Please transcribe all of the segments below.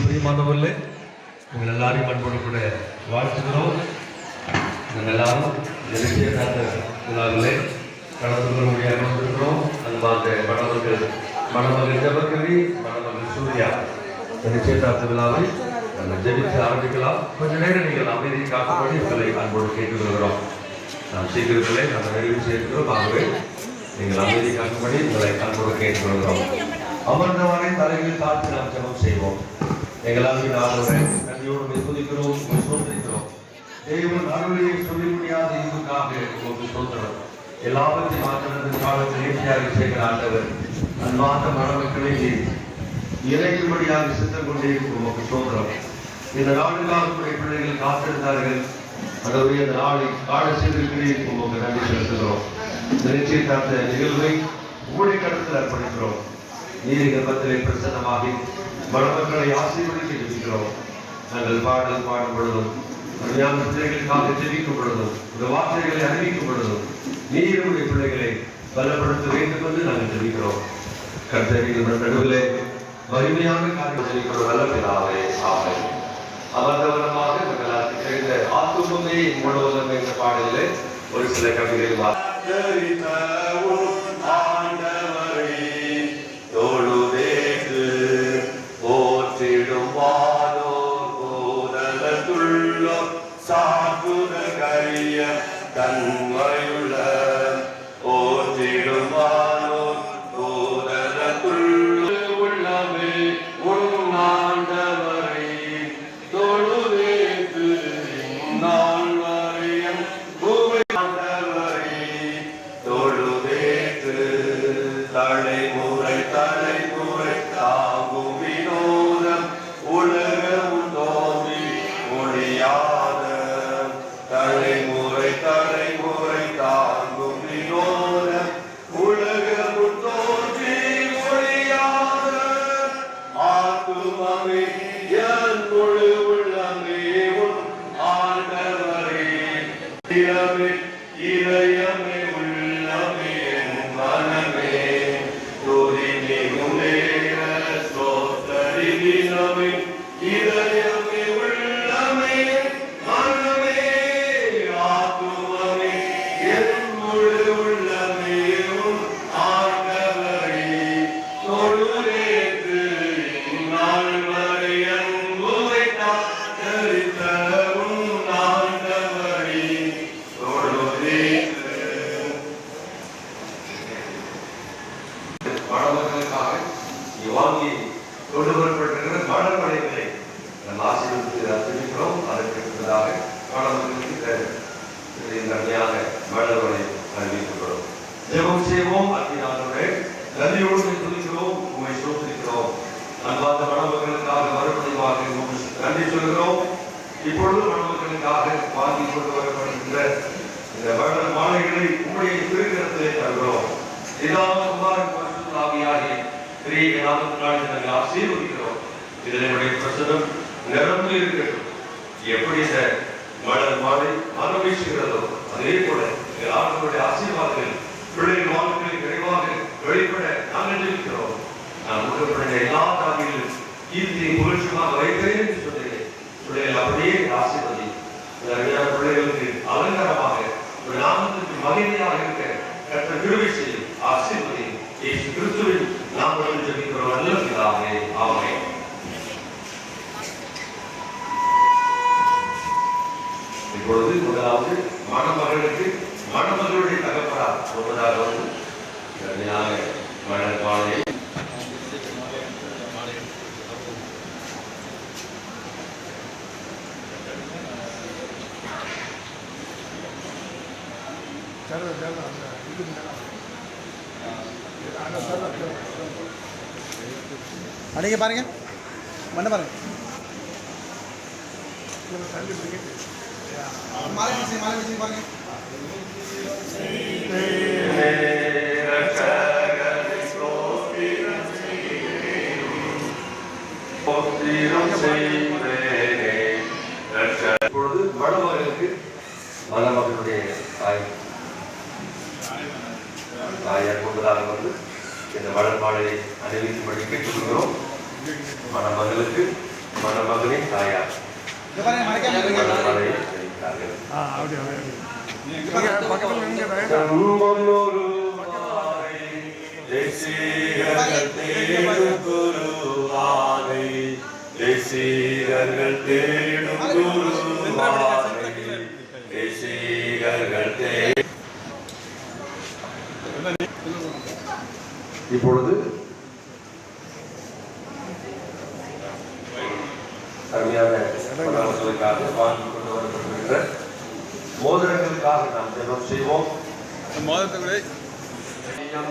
பிரியமானவர்களே உங்கள் எல்லாரையும் அன்போடு கூட வாழ்த்துக்கிறோம் நாங்கள் எல்லாரும் நிச்சயதார்த்த விழாவிலே கடந்து அமர்ந்திருக்கிறோம் வந்திருக்கிறோம் அன்பார்ந்த மணமர்கள் மணமகள் ஜபக்கவி மணமகள் சூர்யா. இந்த காத்த விழாவை நாங்கள் ஜெபித்து ஆரம்பிக்கலாம். கொஞ்ச நேரம் நீங்கள் அமைதி காக்கும்படி உங்களை அன்போடு கேட்டுக்கொள்கிறோம் நாம் சீக்கிரத்திலே நாங்கள் நிறைவு செய்கிறோம் ஆகவே நீங்கள் அமைதி காக்கும்படி உங்களை அன்போடு கேட்டுக்கொள்கிறோம் அமர்ந்தவரை தலையில் தாழ்த்தி நாம் ஜபம் செய்வோம். எங்களால் ஆண்டவரை நன்றியோடு உம்மை துதிக்கிறோம் உம்மை சோதரிக்கிறோம் தேவன் அருளையை சொல்ல முடியாத இதுக்காக உங்களுக்கு சோதரம் எல்லாவற்றையும் மாற்றினது காலத்தில் நேர்த்தியாக செய்கிற ஆண்டவர் அன்பார்ந்த மணமக்களை இறைக்கும்படியாக சித்தம் கொண்டே உமக்கு சோதரம் இந்த நாளுக்காக உடைய பிள்ளைகள் காத்திருந்தார்கள். அதோடைய அந்த நாளை கால செய்திருக்கிறேன் உமக்கு நன்றி செலுத்துகிறோம். இந்த நிச்சயதார்த்த நிகழ்வை உங்களுடைய கடத்தில் அர்ப்பணிக்கிறோம். நீதி கர்ப்பத்திலே பிரசன்னமாகி மணமக்களை ஆசீர்வதிக்க ஜெபிக்கிறோம். நாங்கள் பாடல் பாடும் பொழுதும் அருமையான பிள்ளைகளுக்காக ஜெபிக்கும் பொழுதும் இந்த வார்த்தைகளை அறிவிக்கும் பொழுதும் நீருடைய பிள்ளைகளை பலப்படுத்த வேண்டும் என்று நாங்கள் ஜெபிக்கிறோம். கர்த்தரிகள் நடுவிலே வலிமையான காரியம் ஜெபிக்கிற வல்ல பிதாவே ஆமை அமர்ந்தவரமாக எங்களால் தெரிந்த ஆத்துமமே முழுவதும் என்ற பாடலிலே ஒரு சில கவிதைகள் கரிய உணவுகளுக்காக வாங்கி கொண்டு வரப்படுகின்ற இந்த மலர் மாலைகளை உங்களுடைய திருக்கரத்திலே தருகிறோம். இதான குமாரன் பரிசுத்த ஆவியாகிய கிரிய நாமத்தினால் நாங்கள் ஆசீர்வதிக்கிறோம். இதில் என்னுடைய பிரசனம் நிரம்பி இருக்கட்டும். எப்படி இந்த மலர் மாலை மனம் வீசுகிறதோ அதே போல எங்கள் ஆண்டவருடைய ஆசீர்வாதங்கள் பிள்ளைகள் வாழ்க்கையில் விரைவாக வெளிப்பட நாங்கள் இருக்கிறோம் நான் உங்களுடைய எல்லா தாவியிலும் கீர்த்தியை புகழ்ச்சியமாக வைக்கிறேன் என்று சொன்னேன் பிள்ளைகள் அப்படியே ஆசீர்வதி. பிள்ளைகளுக்கு அலங்காரமாக ஒரு நாமத்துக்கு மகிழ்ச்சியாக இருக்க கற்ற விடுவை செய்யும் ஆசீர்வதி. இயேசு கிறிஸ்துவின் நாமத்தில் ஜெபிக்கிறோம். நல்ல பிதாவே ஆமென். இப்பொழுது முதலாவது மணமகளுக்கு மணமகளுடைய தகப்பனார். முன்பதாக வந்து அருமையாக மணல் மாலை அடிங்க பாருங்க. பண்ண பாருங்க. மாலை வச்சு மாலை வச்சு பாருங்க. இப்பொழுது மணமகளுக்கு மணமகளுடைய தாய் முன்பதாக வந்து இந்த மாலையை அணிவிக்கும்படி கேட்டுக்கொள்கிறோம். மணமகளுக்கு மணமகனின் தாயார். இங்கே பாருங்க மறைக்காம இருக்கீங்க இப்பொழுது அருமையான பணவர்களுக்காக வாங்கி கொண்டு வரப்பட்டிருக்கிற மோதிரங்களுக்காக நாம் ஜெபம் செய்வோம்.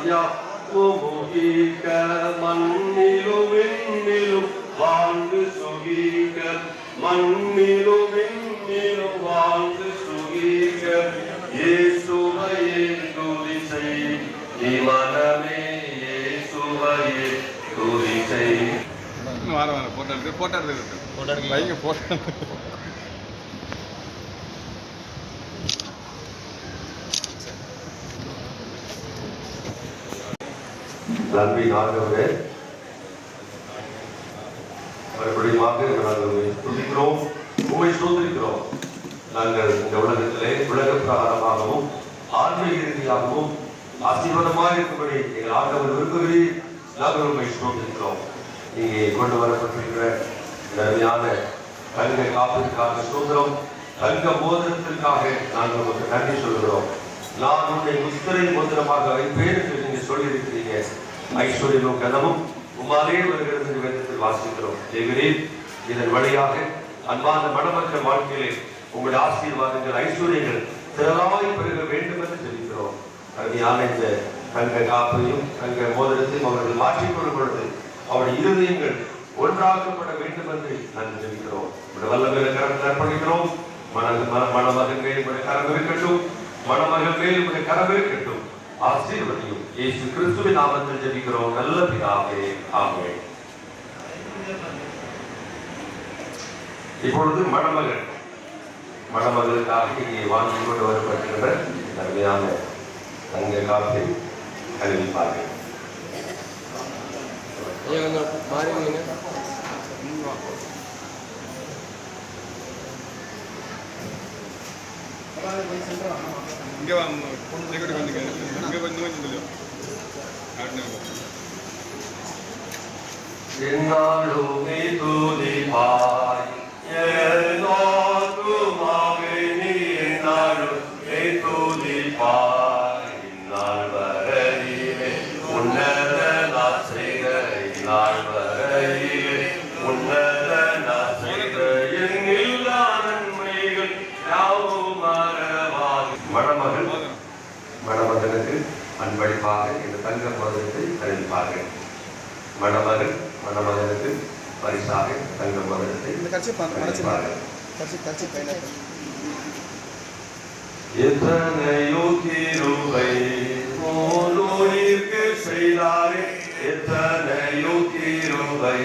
யாமுமுகிக்க மண்ணிலும் விண்ணிலும் வாழ்ந்து சுகீக மண்ணிலும் விண்ணிலும் வாழ்ந்து சுகீக இயேசுவையே துதி செய் நீ மனமே இயேசுவையே துதி செய் வர வர போட்டோ எடுத்து போட்டோ எடுத்து வைங்க போட்டோ நன்றி ஆண்டவரே மறுபடியும் நாங்கள் துதிக்கிறோம் உண்மை சோதரிக்கிறோம் நாங்கள் இந்த உலகத்திலே உலக பிரகாரமாகவும் ஆன்மீக ரீதியாகவும் ஆசீர்வாதமாக இருக்கும்படி எங்கள் ஆண்டவர் விரும்புகிறீர் நாங்கள் உண்மை சோதரிக்கிறோம் இங்கே கொண்டு வரப்பட்டிருக்கிற இந்த அருமையான தங்க காப்பதற்காக சுதந்திரம் தங்க மோதிரத்திற்காக நாங்கள் உங்களுக்கு நன்றி சொல்கிறோம் நான் உன்னை முத்திரை மோதிரமாக வைப்பேன் என்று நீங்க சொல்லியிருக்கிறீங்க. ஐஸ்வர்யமும் கதமும் உமாலே வருகிறது வேதத்தில் வாசிக்கிறோம். தேவரீர் இதன் வழியாக அன்பான மணமற்ற வாழ்க்கையிலே உங்களுடைய ஆசீர்வாதங்கள் ஐஸ்வர்யங்கள் திரளாய் பெருக வேண்டும் என்று தெரிவிக்கிறோம். அருமையான இந்த தங்க காப்பையும் தங்க மோதிரத்தையும் அவர்கள் மாற்றிக்கொள்ளும் பொழுது அவருடைய இருதயங்கள் ஒன்றாக்கப்பட வேண்டும் என்று நாங்கள் ஜெபிக்கிறோம் உங்களுடைய வல்லமையில கரத்தில் அர்ப்பணிக்கிறோம். மன மன- மணமகன் மேலும் கரம் இருக்கட்டும். மணமகன் மேலும் கரம் இருக்கட்டும். ஆசீர்வதியும். இயேசு கிறிஸ்துவின் நாமத்தில் ஜெபிக்கிறோம். நல்ல பிதாவே ஆமே இப்பொழுது மணமகன். மணமகளுக்காக இங்கே வாங்கி கொண்டு வரப்பட்டிருக்கிற அருமையான ஐயா கொஞ்சம் மாறிடுவீங்க இங்கே வா செக்யூரிட்டி வந்துங்க இங்கே கொஞ்சம் என்னாலுமே கையில் எத்தனையோ கிருபை போலோனிற்கு செய்தாரே? எத்தனையோ கிருபை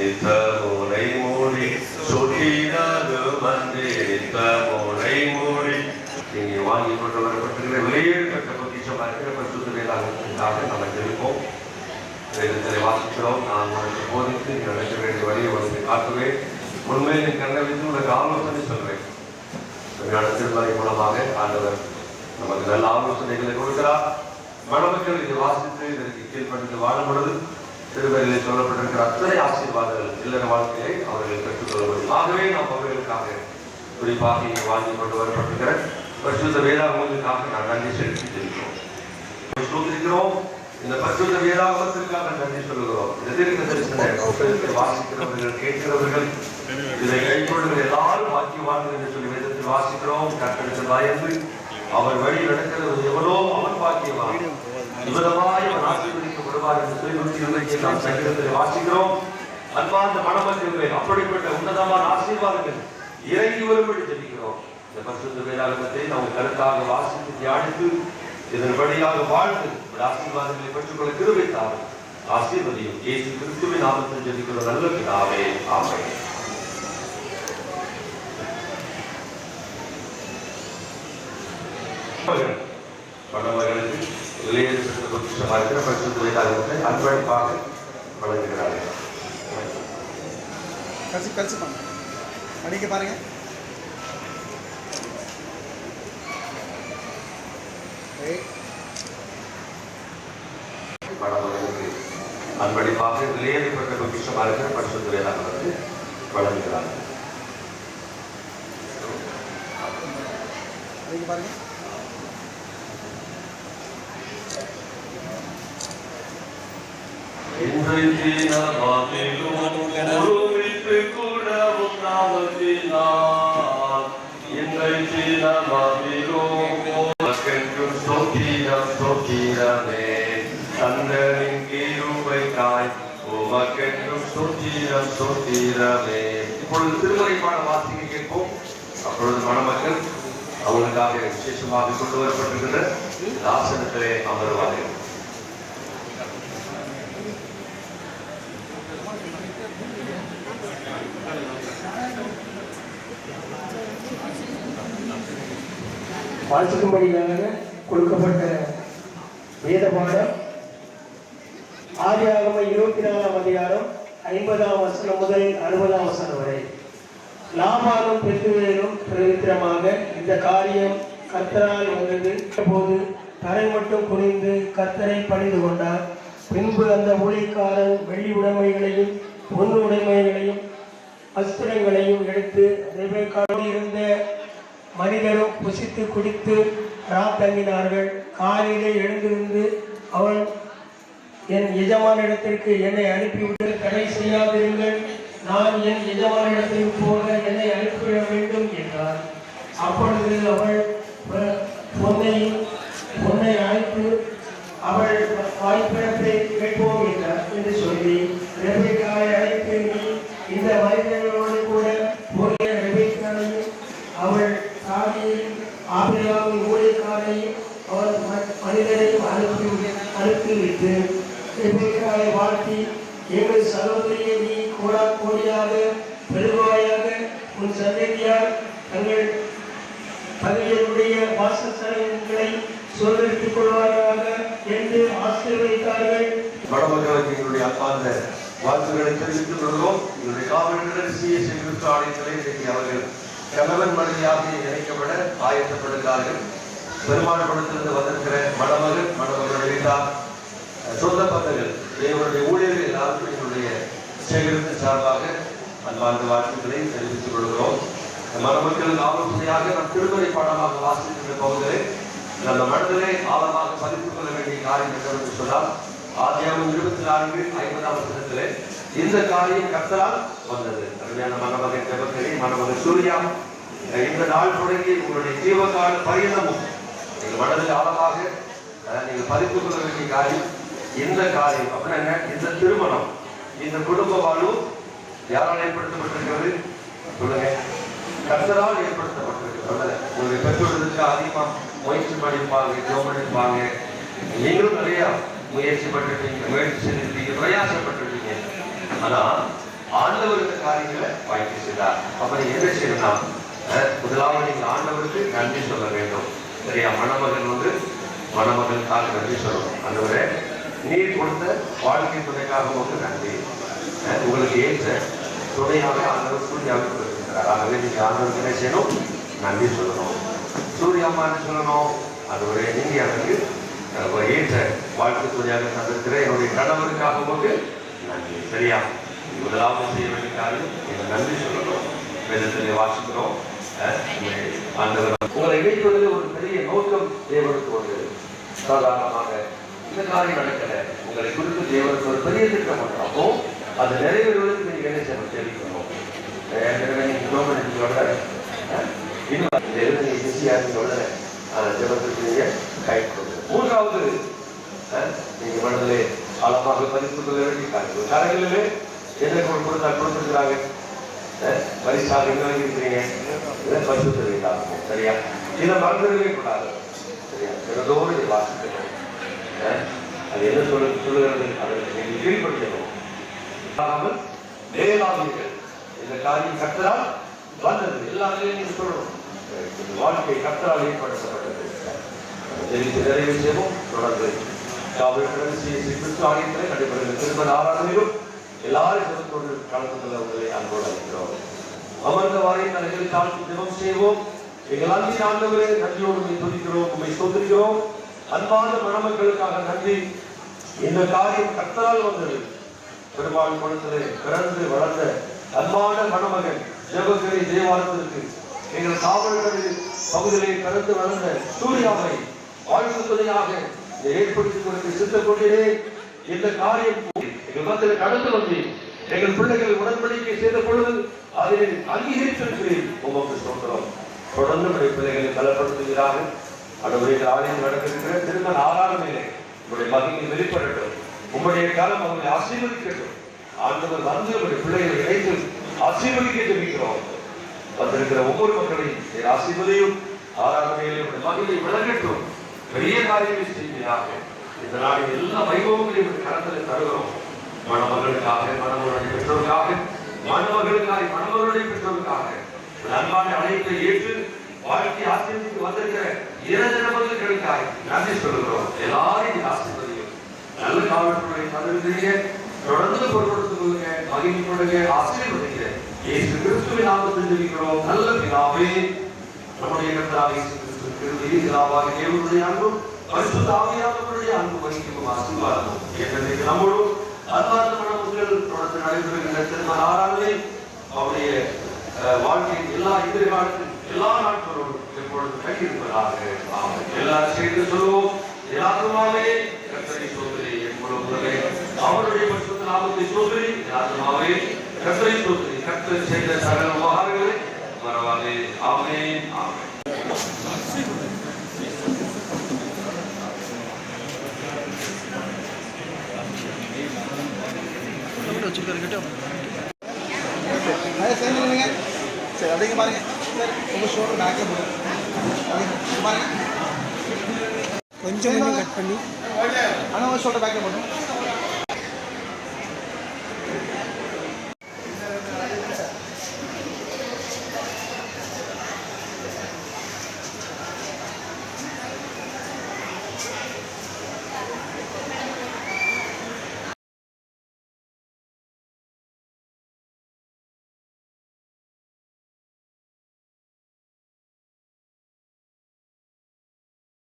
நித்த முனை மூடி சொட்டினது மன்றி நித்த முனை மூடி. இங்கே வாங்கி கொண்டு வரப்பட்டிருக்கிற வெளியேற்ற பொக்கிஷமாக பரிசுத்த வேதாகத்திற்காக நம்ம ஜெபிப்போம். வேதத்தை வாசிக்கிறோம். நான் உனக்கு போதித்து நடக்க வேண்டிய வழியை உனக்கு காட்டுவேன். உண்மையை கண்டறிந்து உனக்கு ஆலோசனை சொல்றேன். திருமலை மூலமாக ஆண்டவர் நமக்கு நல்ல ஆலோசனைகளை கொடுக்கிறார். மணமக்கள் இதை வாசித்து இதற்கு கீழ்ப்படிந்து வாழும் பொழுது திருமலையில் சொல்லப்பட்டிருக்கிற அத்தனை ஆசீர்வாதங்கள் இல்லற வாழ்க்கையை அவர்கள் பெற்றுக்கொள்ள முடியும். ஆகவே நாம் அவர்களுக்காக குறிப்பாக இங்கே வாங்கி கொண்டு வரப்பட்டிருக்கிற பரிசுத்த வேதாகமங்களுக்காக நான் நன்றி செலுத்தி இருக்கிறோம் இந்த பரிசுத்த வேதாகமத்திற்காக நன்றி சொல்லுகிறோம் இந்த தரிசன வாசிக்கிறவர்கள் கேட்கிறவர்கள் இதை கைக்கொள்ளுகிற எல்லாரும் பாக்கியவான்கள் என்று சொல்லி வேதத்தில் வாசிக்கிறோம். கட்டளை பயந்து அவர் வழி நடக்கிறது எவ்வளோ அவன் பாக்கியவான். இவ்விதமாய் அவன் ஆசீர்வதிக்கப்படுவார் என்று சொல்லி நூற்றி இருபத்தி நாம் சங்கீதத்தில் வாசிக்கிறோம். அன்பார்ந்த மனமக்களே அப்படிப்பட்ட உன்னதமான ஆசீர்வாதங்கள் இறங்கி வரும்படி ஜெபிக்கிறோம் இந்த பரிசுத்த வேதாகமத்தை நாம் கருத்தாக வாசித்து தியானித்து இதன் வழியாக வாழ்ந்து இந்த ஆசீர்வாதங்களை பெற்றுக்கொள்ள கிருபைத்தாரும் ஆசீர்வதியும் இயேசு கிறிஸ்துவின் நாமத்தில் ஜெபிக்கிற நல்ல பிதாவே ஆமென். பொக்கிஷமாக இருக்கிற பரிசுத்த வேதாகமத்தை அன்பளிப்பாக வழங்குகிறார்கள் கட்சி கழிச்சு பாருங்க. படிக்க பாருங்க. மணமகனுக்கு அன்பளிப்பாக விலையேறப்பட்ட பொக்கிஷமாக இருக்கிற பரிசுத்த வேளாண்மை வழங்குகிறார் படிக்க பாருங்க. இப்பொழுது திருமறை வாசிக்க கேட்போம் அப்பொழுது மணமக்கள் அவங்களுக்காக விசேஷமாக கொண்டு வரப்பட்டிருக்கிற ஆசனத்திலே அமர்வார்கள். வாசிக்கும்படியாக கொடுக்கப்பட்ட வேத பாடம் ஆதியாகம இருபத்தி நாலாம் அதிகாரம் ஐம்பதாம் வசனம் முதல் அறுபதாம் வசனம் வரை. லாபாலும் பெத்துவேலும் பிரவித்திரமாக இந்த காரியம் கர்த்தரால் வந்தது. போது தரை மட்டும் குனிந்து கர்த்தரை பணிந்து கொண்டார். பின்பு அந்த ஊழியக்காரன் வெள்ளி உடைமைகளையும் பொன் உடைமைகளையும் வஸ்திரங்களையும் எடுத்து இருந்த மனிதரும் புசித்து குடித்து ராத்தங்கினார்கள் காலையிலே எழுந்திருந்து அவன் என் எஜமானிடத்திற்கு என்னை அனுப்பிவிட்டு தடை செய்யாதிருங்கள். நான் என் எஜமானிடத்திற்கு போக என்னை அனுப்பிவிட வேண்டும் என்றார் அப்பொழுது அவள் பொன்னையும் பொன்னை அழைத்து அவள் வாய்ப்பிடத்தை கேட்போம் என்றார் என்று சொல்லி ரெபேக்காவை அழைத்து நீ இந்த மனிதர்களோடு கூட போகிற ரெபேக்காவையும் அவள் சாதியையும் ஆபிரகாமின் ஊழியக்காரையும் அவள் ம- மனிதரையும் அனுப்பி அனுப்பிவிட்டு ரெபேக்காவை வாழ்த்தி எங்கள் சகோதரியை நீ கோடா கோடியாக பெருவாயாக உன் சந்ததியார் தங்கள் பகையருடைய வாசஸ்தலங்களை சொல்லிட்டுக் கொள்வாராக என்று ஆசீர்வதித்தார்கள் வடமக்களுக்கு எங்களுடைய அன்பார்ந்த வாழ்த்துக்களை தெரிவித்துக் கொள்கிறோம். இவருடைய காவலர்கள் சிஎஸ்சி கிறிஸ்து ஆலயத்திலே இன்றைக்கு அவர்கள் கணவன் மனைவியாக இணைக்கப்பட ஆயத்தப்படுகிறார்கள். பெருமாள்படத்திலிருந்து வந்திருக்கிற மணமகள் மணமகள் வீட்டார் சொந்த பந்தங்கள் இவருடைய ஊழியர்கள் எல்லாருக்கும் என்னுடைய சேகரித்து சார்பாக அன்பார்ந்த வாழ்த்துக்களை தெரிவித்துக் கொள்கிறோம். மணமக்கள் ஆலோசனையாக நம் திருமறை பாடமாக வாசிக்கின்ற பகுதிகளை நம்ம மனதிலே ஆழமாக பதித்துக் கொள்ள வேண்டிய காரியம் என்னவென்று சொன்னால் ஆதியாகம் இருபத்தி நான்கு ஐம்பதாம் வருஷத்திலே இந்த காரியம் கத்தரால் வந்தது. அருமையான மணமகன் ஜெபக்கரி மணமகன் சூர்யா இந்த நாள் தொடங்கி உங்களுடைய ஜீவகால பயணமும் நீங்கள் மனதில் ஆழமாக நீங்கள் பதித்துக் கொள்ள வேண்டிய காரியம் இந்த காரியம். அப்படின்னா என்ன? இந்த திருமணம். இந்த குடும்ப வாழ்வு யாரால் ஏற்படுத்தப்பட்டிருக்கிறது? சொல்லுங்க. கர்த்தரால் ஏற்படுத்தப்பட்டிருக்கிறது. உங்களுடைய பெற்றோர்களுக்கு அதிகமாக முயற்சி பண்ணியிருப்பாங்க ஜோம் பண்ணியிருப்பாங்க நீங்களும் நிறையா முயற்சி பண்ணிருக்கீங்க முயற்சி செஞ்சிருக்கீங்க பிரயாசப்பட்டிருக்கீங்க. ஆனா ஆண்டவர் இந்த காரியங்களை வாய்ப்பு செய்தார். அப்ப நீங்க என்ன செய்யணும்னா முதலாவது நீங்க ஆண்டவருக்கு நன்றி சொல்ல வேண்டும். சரியா? மணமகன் வந்து மணமகனுக்காக நன்றி சொல்லணும். ஆண்டவரே நீர் கொடுத்த வாழ்க்கை துணைக்காக உங்களுக்கு நன்றி. அஹ், உங்களுக்கு ஏற்ற துணையாக ஆண்டவர் சூர்யாவை கொடுத்திருக்கிறார். ஆகவே நீங்க ஆண்டவருக்கு என்ன செய்யணும்? நன்றி சொல்லணும். சூர்யா அம்மா என்ன சொல்லணும்? ஆண்டவரே நீங்க எனக்கு ஏற்ற வாழ்க்கை துணையாக தந்திருக்கிற என்னுடைய கணவருக்காக உங்களுக்கு நன்றி சரியா முதலாவது செய்ய வேண்டிய காரியம் நீங்க நன்றி சொல்லணும். வேதத்திலே வாசிக்கிறோம். உங்களை இணைப்பதில் ஒரு பெரிய நோக்கம் தேவனுக்கு ஒரு சாதாரணமாக இந்த காரியம் நடக்கல. உங்களை குறித்து தேவனுக்கு ஒரு பெரிய திட்டம் உண்டு. அப்போ அது நிறைவேறுவதற்கு நீங்க என்ன செய்யணும்? தெரிவிக்கணும். ஏற்கனவே நீங்க ஜோம் இன்னும் எழுதி ஈஸியாக உடனே ஜெபத்துக்கு நீங்க கை மூன்றாவது நீங்க மனதிலே ஆழமாக பதித்துக் கொள்ள வேண்டிய காரியம். கடைகளிலே என்ன கொடுத்தா கொடுத்துருக்காங்க பரிசாக என்ன இருக்கிறீங்க இதை பரிசு தெரிவித்தாங்க சரியா? இதை மறந்துடவே கூடாது. சரியா? தினதோடு இதை வாசிக்கணும். அது என்ன சொல்ல சொல்லுகிறது? அதற்கு நீங்கள் கீழ்படுத்தணும் ஆகாமல் மேலாவீர்கள் இந்த காரியம் கத்தரால் வந்தது. எல்லாமே நீங்க சொல்லணும். வாழ்க்கை கத்தரால் ஏற்படுத்தப்பட்டது. தெரிவித்து நிறைவு செய்வோம் தொடர்ந்து காவல்துறை சிஎஸ்சி கிறிஸ்து ஆலயத்தில் நடைபெறுகிற திருமண ஆராதனையிலும் எல்லாரும் ஜெபத்தோடு கலந்து கொள்ள உங்களை அன்போடு அழைக்கிறோம். அமர்ந்த வாரை தலைகளை தாழ்த்தி ஜெபம் செய்வோம். எங்கள் அன்பின் ஆண்டவரே நன்றியோடு உம்மை துதிக்கிறோம் உண்மை சோதரிக்கிறோம் அன்பான மணமக்களுக்காக நன்றி. இந்த காரியம் கர்த்தரால் வந்தது. பெருமாள் குளத்திலே பிறந்து வளர்ந்த அன்பான மணமகன் ஜெபக்கரை தேவாலயத்திற்கு எங்கள் காவல்கள் பகுதியிலே பிறந்து வளர்ந்த சூர்யாவை வாழ்த்துவதையாக ஏற்படுத்தி கொடுத்து சித்தம் கொண்டே இந்த காரியம் எங்கள் மத்தியில் கடந்து வந்து எங்கள் பிள்ளைகள் உடன்படிக்கை செய்த பொழுது அதை அங்கீகரித்திருக்கிறேன் உமக்கு சொல்கிறோம் தொடர்ந்து நம்முடைய பிள்ளைகளை பலப்படுத்துகிறார்கள் அடுவரை ஆலயம் நடக்கிற திருமண ஆறாரமையிலே உங்களுடைய மகிழ்ச்சி வெளிப்படட்டும். உங்களுடைய காலம் அவங்களை ஆசீர்வதிக்கட்டும். ஆண்டவர் வந்து உங்களுடைய பிள்ளைகளை இணைத்து ஆசீர்வதிக்க ஜெபிக்கிறோம். வந்திருக்கிற ஒவ்வொரு மக்களையும் ஆசீர்வதையும் ஆசீர்வதியும் ஆராதனையிலே உங்களுடைய மகிமை விளங்கட்டும் பெரிய காரியங்களை செய்வீராக இதனால் எல்லா வைபவங்களையும் கரத்தில் தருகிறோம். மணமகளுக்காக மணமகளுடைய பெற்றோருக்காக மணமகளுக்காக மணமகளுடைய பெற்றோருக்காக. இந்த அன்பான அழைப்பை ஏற்று வாழ்க்கை ஆசிரியத்துக்கு வந்திருக்கிற இரண்டு நபர்களுக்காக நன்றி சொல்கிறோம் எல்லாரையும் ஆசீர்வதியும் நல்ல காவல்துறை தந்திருக்கிறீங்க தொடர்ந்து பொருட்படுத்திக் கொள்ளுங்க மகிழ்ச்சி கொடுங்க ஆசிரியர் இயேசு கிறிஸ்துவின் நாமத்தில் ஜெபிக்கிறோம். நல்ல பிதாவே நம்முடைய கர்த்தராக இயேசு கிறிஸ்து கிருபையும் பிதாவாகிய தேவனுடைய அன்பும் பரிசுத்த ஆவியானவருடைய அன்பு வகிக்கும் ஆசீர்வாதமும் என்றைக்கு நம்மோடும் அன்பார்ந்த மனமுதல் தொடர்ந்து நடைபெறுகின்ற திருமண ஆராதனை அவருடைய அஹ், வாழ்க்கையின் எல்லா எதிர்காலத்தில் எல்லா நாட்களோடும் எப்பொழுதும் கையிருப்பதாக ஆமென். எல்லாரும் சேர்ந்து சொல்லுவோம் எல்லாத்துமாவே கர்த்தரை சோதரி என்பது அவருடைய பரிசுத்த நாமத்தை சோதரி எல்லாத்துமாவே கர்த்தரை சோதரி கர்த்தர் செய்த சகல உபகாரங்களை மறவாதே ஆமென் ஆமென் அதே சேர்ந்து நில்லுங்க சரி அப்படிங்க பாருங்க உங்கள் பாருங்க கொஞ்சம் கட் பண்ணி ஆனால் உங்கள் ஷோல்டர் பேக்கில்